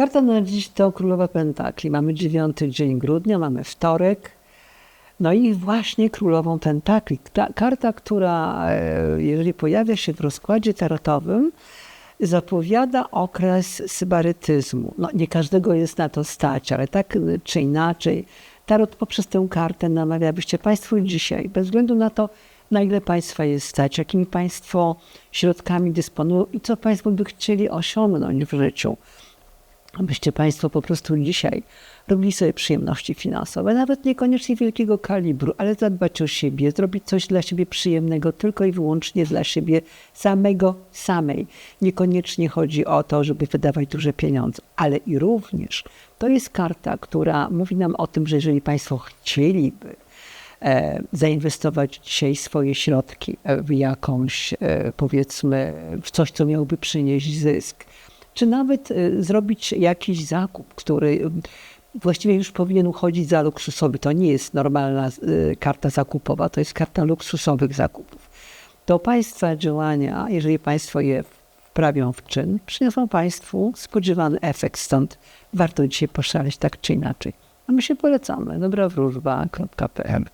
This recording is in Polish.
Karta na dziś to Królowa Pentakli. Mamy dziewiąty dzień grudnia, mamy wtorek. No i właśnie Królową Pentakli. Ta karta, która e, jeżeli pojawia się w rozkładzie tarotowym, zapowiada okres sybarytyzmu. No, nie każdego jest na to stać, ale tak czy inaczej, tarot poprzez tę kartę namawia, abyście Państwo dzisiaj, bez względu na to, na ile Państwa jest stać, jakimi Państwo środkami dysponują i co Państwo by chcieli osiągnąć w życiu, abyście Państwo po prostu dzisiaj robili sobie przyjemności finansowe, nawet niekoniecznie wielkiego kalibru, ale zadbać o siebie, zrobić coś dla siebie przyjemnego tylko i wyłącznie dla siebie samego, samej. Niekoniecznie chodzi o to, żeby wydawać duże pieniądze, ale i również to jest karta, która mówi nam o tym, że jeżeli Państwo chcieliby e, zainwestować dzisiaj swoje środki w jakąś, e, powiedzmy, w coś, co miałoby przynieść zysk, czy nawet e, zrobić jakiś zakup, który m, właściwie już powinien uchodzić za luksusowy. To nie jest normalna e, karta zakupowa, to jest karta luksusowych zakupów. To Państwa działania, jeżeli Państwo je wprawią w czyn, przyniosą Państwu spodziewany efekt, stąd warto dzisiaj poszaleć tak czy inaczej. A my się polecamy. dobrawróżba.pl